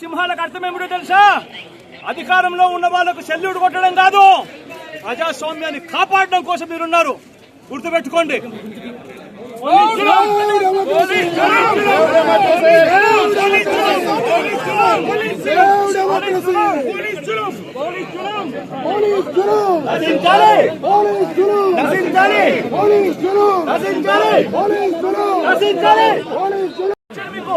సింహాలకు అర్థమేమిటో తెలుసా? అధికారంలో ఉన్న వాళ్ళకు సెల్యూట్ కొట్టడం కాదు. ప్రజాస్వామ్యాన్ని కాపాడడం కోసం మీరున్నారు. గుర్తుపెట్టుకోండి. మీకు.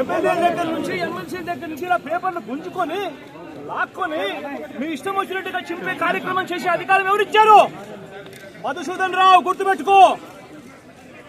ఎమ్మెల్యే దగ్గర నుంచి ఎమ్మెల్సీ దగ్గర నుంచి ఇలా పేపర్లు గుంజుకొని లాక్కొని మీ ఇష్టం వచ్చినట్టుగా చింపే కార్యక్రమం చేసే అధికారం ఎవరిచ్చారు మధుసూదన్ రావు గుర్తుపెట్టుకో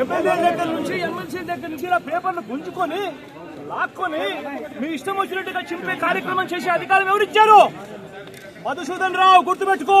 ఎమ్మెల్యే దగ్గర నుంచి ఎమ్మెల్సీ దగ్గర నుంచి ఇలా పేపర్లు గుంజుకొని లాక్కొని మీ ఇష్టం వచ్చినట్టుగా చింపే కార్యక్రమం చేసే అధికారం ఎవరిచ్చారు మధుసూదన్ రావు గుర్తుపెట్టుకో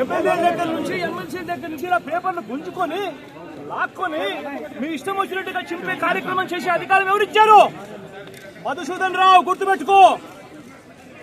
ఎమ్మెల్యే దగ్గర నుంచి ఎమ్మెల్సీ దగ్గర నుంచి ఇలా పేపర్లు గుంజుకొని లాక్కొని మీ ఇష్టం వచ్చినట్టుగా చింపే కార్యక్రమం చేసే అధికారం ఎవరిచ్చారు మధుసూదన్ రావు గుర్తుపెట్టుకో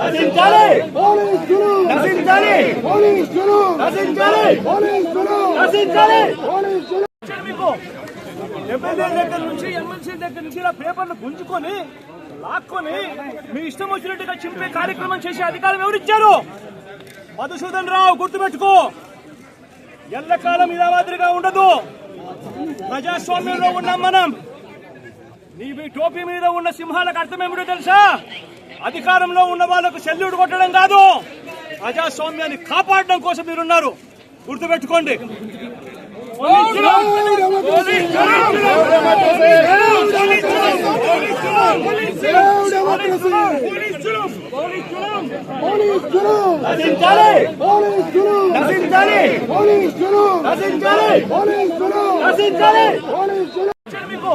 నశించాలి! నశించాలి! నశించాలి! నశించాలి! వచ్చారు మీకు ఎమ్మెల్యే దగ్గర నుంచి ఎమ్మెల్సీ దగ్గర నుంచి ఇలా పేపర్లు గుంజుకొని లాక్కొని మీ ఇష్టం వచ్చినట్టుగా చింపే కార్యక్రమం చేసే అధికారం ఎవరిచ్చారు మధుసూదన్ రావు గుర్తుపెట్టుకో ఎల్లకాలం ఇలా మాదిరిగా ఉండదు ప్రజాస్వామ్యంలో ఉన్నాం మనం నీ టోపీ మీద ఉన్న సింహాలకు అర్థమేమిటో తెలుసా? అధికారంలో ఉన్న వాళ్ళకు సెల్యూట్ కొట్టడం కాదు. ప్రజాస్వామ్యాన్ని కాపాడడం కోసం మీరున్నారు. గుర్తుపెట్టుకోండి. మీకు.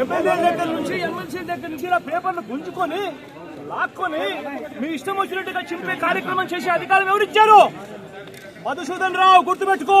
ఎమ్మెల్యే దగ్గర నుంచి ఎమ్మెల్సీ దగ్గర నుంచి ఇలా పేపర్లు గుంజుకొని లాక్కొని మీ ఇష్టం వచ్చినట్టుగా చింపే కార్యక్రమం చేసే అధికారం ఎవరిచ్చారు మధుసూదన్ రావు గుర్తుపెట్టుకో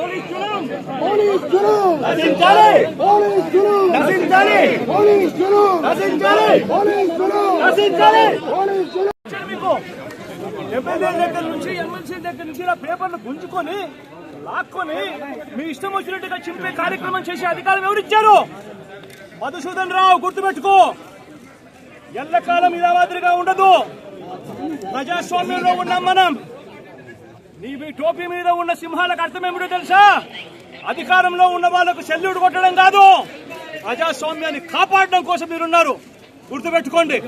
పోలీస్ జులుం నశించాలి. పోలీస్ జులుం నశించాలి. పోలీస్ జులుం నశించాలి. పోలీస్ జులుం నశించాలి. పోలీస్ జులుం ఇచ్చారు మీకు. ఎమ్మెల్యే దగ్గర నుంచి ఎమ్మెల్సీ దగ్గర నుంచి ఇలా పేపర్లు గుంజుకొని లాక్కొని మీ ఇష్టం వచ్చినట్టుగా చింపే కార్యక్రమం చేసే అధికారం ఎవరిచ్చారు మధుసూదన్ రావు గుర్తుపెట్టుకో. ఎల్లకాలం ఇలా మాదిరిగా ఉండదు. ప్రజాస్వామ్యంలో ఉన్నాం మనం. నీవి టోపీ మీద ఉన్న సింహాలకు అర్థం ఏమిటో తెలుసా? అధికారంలో ఉన్న వాళ్ళకు సెల్యూట్ కొట్టడం కాదు. ప్రజాస్వామ్యాన్ని కాపాడడం కోసం మీరున్నారు. గుర్తుపెట్టుకోండి.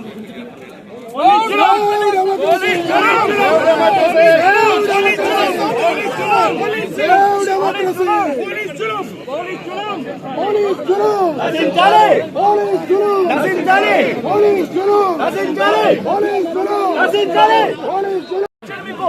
మీకు.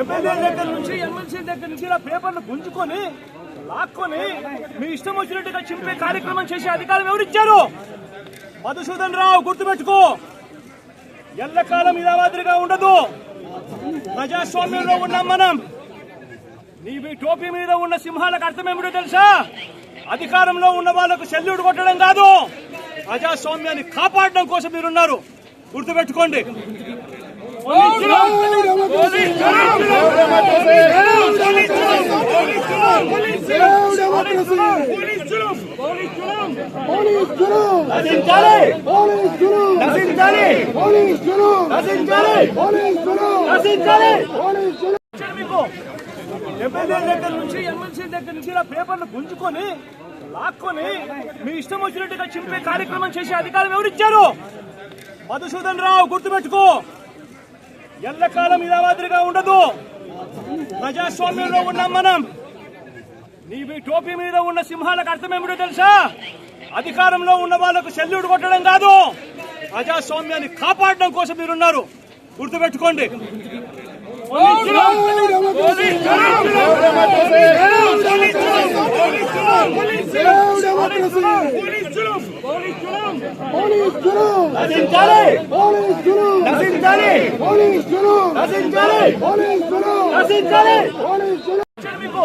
ఎమ్మెల్యే దగ్గర నుంచి ఎమ్మెల్సీ దగ్గర నుంచి ఇలా పేపర్లు గుంజుకొని లాక్కొని మీ ఇష్టం వచ్చినట్టుగా చింపే కార్యక్రమం చేసే అధికారం ఎవరిచ్చారు మధుసూదన్ రావు గుర్తుపెట్టుకో ఎల్లకాలం ఇలా మాదిరిగా ఉండదు. ప్రజాస్వామ్యంలో ఉన్నాం మనం నీ టోపీ మీద ఉన్న సింహాలకు అర్థమేమిటో తెలుసా? అధికారంలో ఉన్న వాళ్ళకు సెల్యూట్ కొట్టడం కాదు. ప్రజాస్వామ్యాన్ని కాపాడడం కోసం మీరున్నారు. గుర్తుపెట్టుకోండి. పోలీస్ జులుం నశించాలి పోలీస్ జులుం నశించాలి పోలీస్ జులుం నశించాలి పోలీస్ జులుం నశించాలి పోలీస్ జులుం ఎమ్మెల్యే దగ్గర నుంచి ఎమ్మెల్సీ దగ్గర నుంచి ఇలా పేపర్లు గుంజుకొని లాక్కొని మీ ఇష్టం వచ్చినట్టుగా చింపే కార్యక్రమం చేసే అధికారం ఎవరిచ్చారు మధుసూదన్ రావు గుర్తుపెట్టుకో ఎల్లకాలం ఇలా మాదిరిగా ఉండదు ప్రజాస్వామ్యంలో ఉన్నాం మనం నీవి టోపీ మీద ఉన్న సింహాలకు అర్థం ఏమిటో తెలుసా? అధికారంలో ఉన్న వాళ్ళకు సెల్యూట్ కొట్టడం కాదు. ప్రజాస్వామ్యాన్ని కాపాడడం కోసం మీరున్నారు. గుర్తుపెట్టుకోండి. మీకు.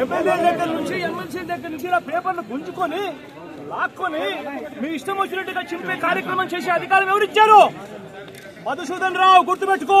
ఎమ్మెల్యే దగ్గర నుంచి ఎమ్మెల్సీ దగ్గర నుంచి ఇలా పేపర్లు గుంజుకొని లాక్కొని మీ ఇష్టం వచ్చినట్టుగా చింపే కార్యక్రమం చేసే అధికారం ఎవరిచ్చారు మధుసూదన్ రావు గుర్తుపెట్టుకో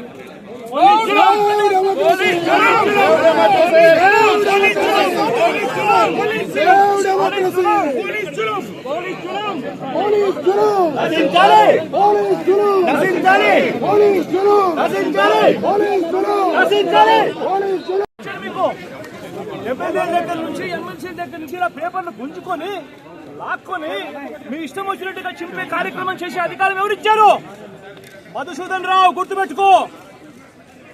ఎమ్మెల్యే దగ్గర నుంచి ఎమ్మెల్సీ దగ్గర నుంచి ఇలా పేపర్లు గుంజుకొని లాక్కొని మీ ఇష్టం వచ్చినట్టుగా చింపే కార్యక్రమం చేసే అధికారం ఎవరిచ్చారు మధుసూదన్ రావు గుర్తుపెట్టుకో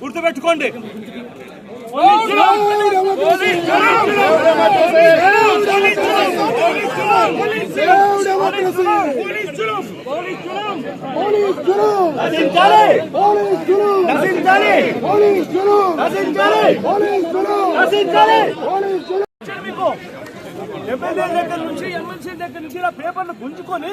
గుర్తుపెట్టుకోండి. ఎమ్మెల్యే దగ్గర నుంచి ఎమ్మెల్సీ దగ్గర నుంచి ఇలా పేపర్లు గుంజుకొని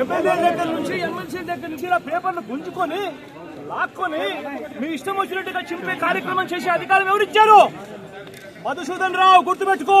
ఎమ్మెల్యే దగ్గర నుంచి ఎమ్మెల్సీ దగ్గర నుంచి ఇలా పేపర్లు గుంజుకొని లాక్కొని మీ ఇష్టం వచ్చినట్టుగా చింపే కార్యక్రమం చేసే అధికారం ఎవరిచ్చారు మధుసూదన్ రావు గుర్తుపెట్టుకో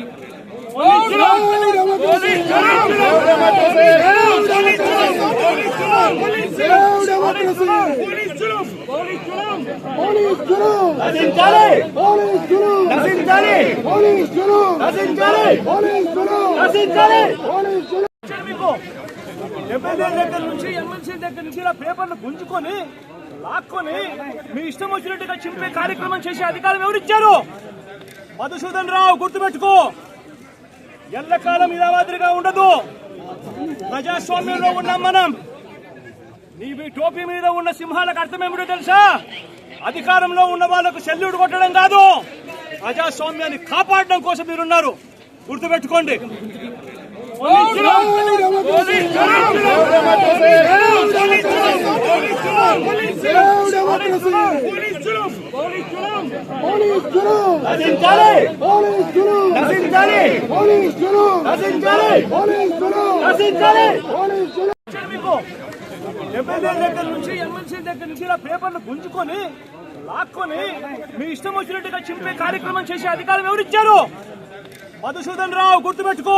ఎమ్మెల్యే దగ్గర నుంచి ఎమ్మెల్సీ దగ్గర నుంచి ఇలా పేపర్లు గుంజుకొని లాక్కొని మీ ఇష్టం వచ్చినట్టుగా చింపే కార్యక్రమం చేసే అధికారం ఎవరిచ్చారు మధుసూదన్ రావు గుర్తుపెట్టుకో ఎల్లకాలం ఇలా మాదిరిగా ఉండదు. ప్రజాస్వామ్యంలో ఉన్నాం మనం. నీ మీ టోపీ మీద ఉన్న సింహాలకు అర్థమేమిటో తెలుసా? అధికారంలో ఉన్న వాళ్ళకు సెల్యూట్ కొట్టడం కాదు. ప్రజాస్వామ్యాన్ని కాపాడడం కోసం మీరున్నారు. గుర్తుపెట్టుకోండి. ఎమ్మెల్యే దగ్గర నుంచి ఎమ్మెల్సీ దగ్గర నుంచి ఇలా పేపర్లు గుంజుకొని లాక్కొని మీ ఇష్టం వచ్చినట్టుగా చింపే కార్యక్రమం చేసే అధికారం ఎవరిచ్చారు మధుసూదన్ రావు గుర్తుపెట్టుకో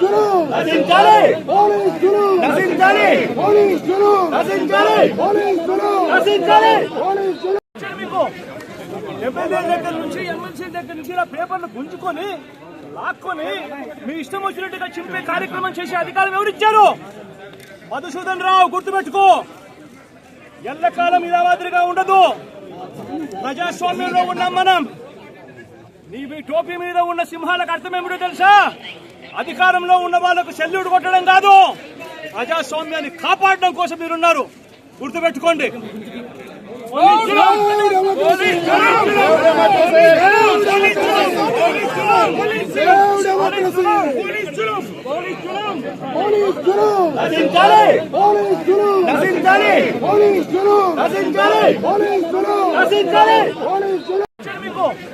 జులుం నశించాలి. పోలీస్ జులుం. నశించాలి. పోలీస్ జులుం. నశించాలి. పోలీస్ జులుం. నశించాలి. పోలీస్ జులుం. ఇచ్చారు మీకు. ఎమ్మెల్యే దగ్గర నుంచి ఎమ్మెల్సీ దగ్గర నుంచి ఇలా పేపర్లు గుంజుకొని లాక్కొని మీ ఇష్టం వచ్చినట్టుగా చింపే కార్యక్రమం చేసే అధికారం ఎవరిచ్చారు మధుసూదన్ రావు గుర్తుపెట్టుకో. ఎల్లకాలం ఇలా మాదిరిగా ఉండదు. ప్రజాస్వామ్యంలో ఉన్నాం మనం. నీ టోపీ మీద ఉన్న సింహాలకు అర్థం ఏమిటో తెలుసా? అధికారంలో ఉన్న వాళ్ళకు సెల్యూట్ కొట్టడం కాదు. ప్రజాస్వామ్యాన్ని కాపాడడం కోసం మీరున్నారు. గుర్తుపెట్టుకోండి. మీకు.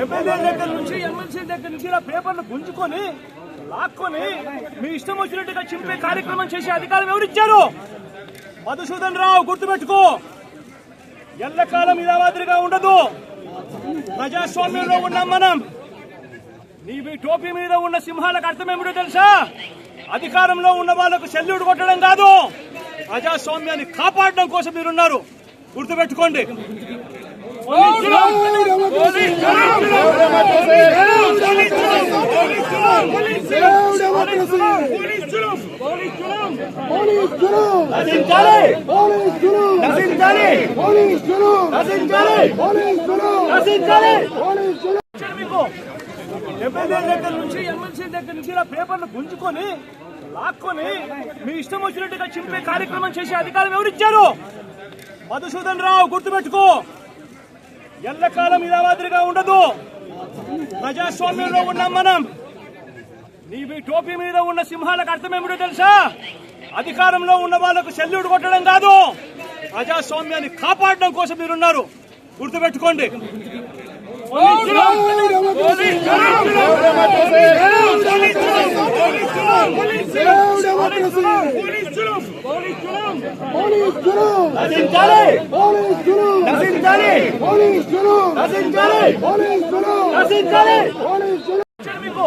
ఎమ్మెల్యే దగ్గర నుంచి ఎమ్మెల్సీ దగ్గర నుంచి ఇలా పేపర్లు గుంజుకొని లాక్కొని మీ ఇష్టం వచ్చినట్టుగా చింపే కార్యక్రమం చేసే అధికారం ఎవరిచ్చారు మధుసూదన్ రావు గుర్తుపెట్టుకో ఎల్లకాలం ఇదే మాదిరిగా ఉండదు. ప్రజాస్వామ్యంలో ఉన్నాం మనం. నీవి టోపీ మీద ఉన్న సింహాలకు అర్థమేమిటో తెలుసా? అధికారంలో ఉన్న వాళ్ళకు శల్యుడు కొట్టడం కాదు. ప్రజాస్వామ్యాన్ని కాపాడడం కోసం మీరున్నారు. గుర్తుపెట్టుకోండి. పోలీస్ జులుం నశించాలి! పోలీస్ జులుం నశించాలి! పోలీస్ జులుం నశించాలి! పోలీస్ జులుం నశించాలి! పోలీస్ జులుం ఇచ్చారు మీకు ఎమ్మెల్యే దగ్గర నుంచి ఎమ్మెల్సీ దగ్గర నుంచి ఇలా పేపర్లు గుంజుకొని లాక్కొని మీ ఇష్టం వచ్చినట్టుగా చింపే కార్యక్రమం చేసే అధికారం ఎవరిచ్చారు మధుసూదన్ రావు గుర్తుపెట్టుకో ఎల్లకాలం ఇలా మాదిరిగా ఉండదు. ప్రజాస్వామ్యంలో ఉన్నాం మనం నీవి టోపీ మీద ఉన్న సింహాలకు అర్థం ఏమిటో తెలుసా? అధికారంలో ఉన్న వాళ్ళకు శల్యుడు కొట్టడం కాదు. ప్రజాస్వామ్యాన్ని కాపాడడం కోసం మీరున్నారు. గుర్తుపెట్టుకోండి. మీకు.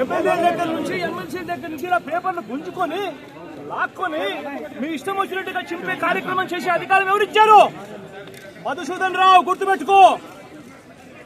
ఎమ్మెల్యే దగ్గర నుంచి ఎమ్మెల్సీ దగ్గర నుంచి ఇలా పేపర్లు గుంజుకొని లాక్కొని మీ ఇష్టం వచ్చినట్టుగా చింపే కార్యక్రమం చేసే అధికారం ఎవరిచ్చారు మధుసూదన్ రావు గుర్తుపెట్టుకో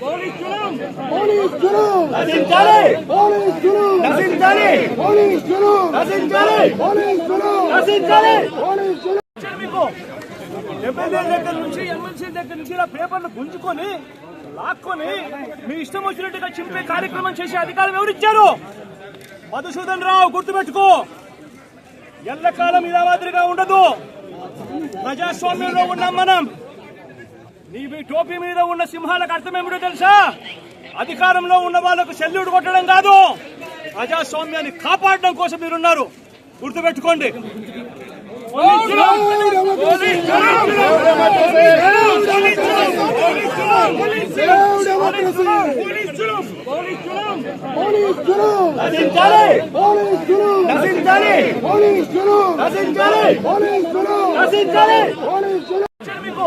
పోలీస్ జులుం నశించాలి! పోలీస్ జులుం నశించాలి! పోలీస్ జులుం నశించాలి! పోలీస్ జులుం నశించాలి! పోలీస్ జులుం ఇచ్చారు మీకు. ఎమ్మెల్యే దగ్గర నుంచి ఎమ్మెల్సీ దగ్గర నుంచి ఇలా పేపర్లు గుంజుకొని లాక్కొని మీ ఇష్టం వచ్చినట్టుగా చింపే కార్యక్రమం చేసే అధికారం ఎవరిచ్చారు మధుసూదన్ రావు గుర్తుపెట్టుకో. ఎల్లకాలం ఇలా మాదిరిగా ఉండదు. ప్రజాస్వామ్యంలో ఉన్నాం మనం. నీవి టోపీ మీద ఉన్న సింహాలకు అర్థం ఏమిటో తెలుసా? అధికారంలో ఉన్న వాళ్ళకు శల్యుడు కొట్టడం కాదు. ప్రజాస్వామ్యాన్ని కాపాడడం కోసం మీరున్నారు. గుర్తుపెట్టుకోండి. మీకు.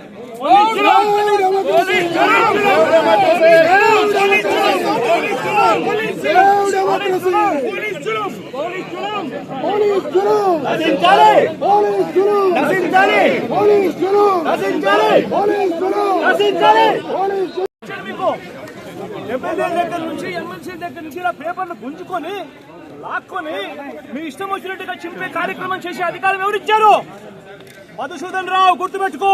ఎమ్మెల్యే దగ్గర నుంచి ఎమ్మెల్సీ దగ్గర నుంచి ఇలా పేపర్లు గుంజుకొని లాక్కొని మీ ఇష్టం వచ్చినట్టుగా చింపే కార్యక్రమం చేసే అధికారం ఎవరిచ్చారు మధుసూదన్ రావు గుర్తుపెట్టుకో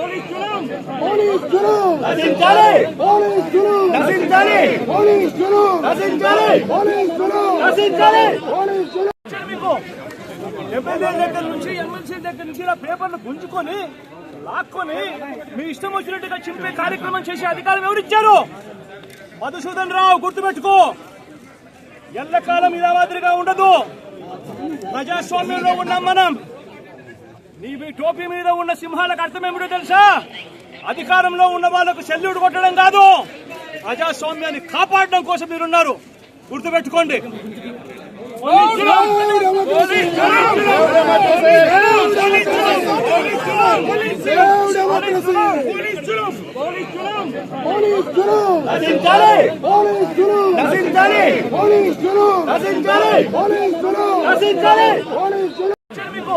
పోలీస్ జులుం నశించాలి పోలీస్ జులుం నశించాలి పోలీస్ జులుం నశించాలి పోలీస్ నశించాలి పోలీస్ ఎమ్మెల్యే దగ్గర నుంచి ఎమ్మెల్సీ దగ్గర నుంచి ఇలా పేపర్లు గుంజుకొని లాక్కొని మీ ఇష్టం వచ్చినట్టుగా చింపే కార్యక్రమం చేసే అధికారం ఎవరిచ్చారు మధుసూదన్ రావు గుర్తుపెట్టుకో ఎల్లకాలం ఇలా మాదిరిగా ఉండదు ప్రజాస్వామ్యంలో ఉన్నాం మనం నీ మీ టోపీ మీద ఉన్న సింహాలకు అర్థం ఏమిటో తెలుసా? అధికారంలో ఉన్న వాళ్ళకు సెల్యూట్ కొట్టడం కాదు. ప్రజాస్వామ్యాన్ని కాపాడడం కోసం మీరున్నారు. గుర్తుపెట్టుకోండి. మీకు.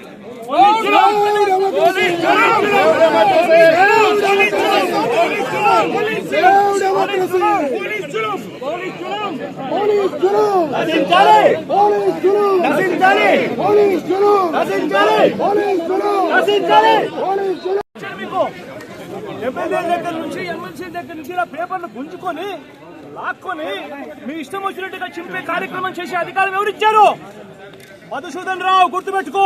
ఎమ్మెల్యే దగ్గర నుంచి ఎమ్మెల్సీ దగ్గర నుంచి ఇలా పేపర్లు గుంజుకొని లాక్కొని మీ ఇష్టం వచ్చినట్టుగా చింపే కార్యక్రమం చేసే అధికారం ఎవరిచ్చారు మధుసూదన్ రావు గుర్తుపెట్టుకో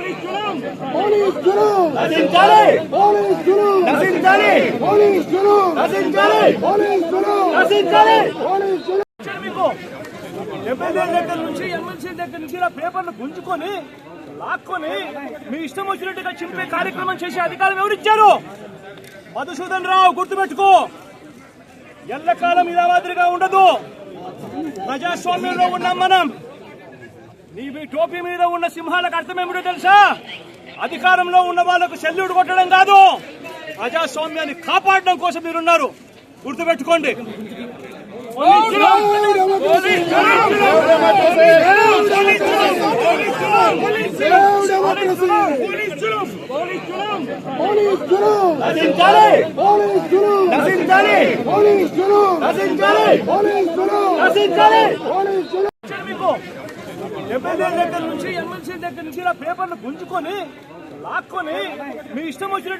పోలీస్ జులుం నశించాలి పోలీస్ జులుం నశించాలి పోలీస్ జులుం నశించాలి పోలీస్ జులుం నశించాలి పోలీస్ జులుం ఇచ్చారు మీకు ఎమ్మెల్యే దగ్గర నుంచి ఎమ్మెల్సీ దగ్గర నుంచి ఇలా పేపర్లు గుంజుకొని లాక్కొని మీ ఇష్టం వచ్చినట్టుగా చింపే కార్యక్రమం చేసే అధికారం ఎవరిచ్చారు మధుసూదన్ రావు గుర్తుపెట్టుకో! ఎల్లకాలం ఇలా మాదిరిగా ఉండదు. ప్రజాస్వామ్యంలో ఉన్నాం మనం. నీ మీ టోపీ మీద ఉన్న సింహాలకు అర్థం ఏమిటో తెలుసా? అధికారంలో ఉన్న వాళ్ళకు సెల్యూట్ కొట్టడం కాదు. ప్రజాస్వామ్యాన్ని కాపాడడం కోసం మీరున్నారు. గుర్తుపెట్టుకోండి. మీకు ఎమ్మెల్యే దగ్గర నుంచి ఎమ్మెల్సీ దగ్గర నుంచి ఇలా పేపర్లు గుంజుకొని లాక్కొని మీ ఇష్టం వచ్చినట్టు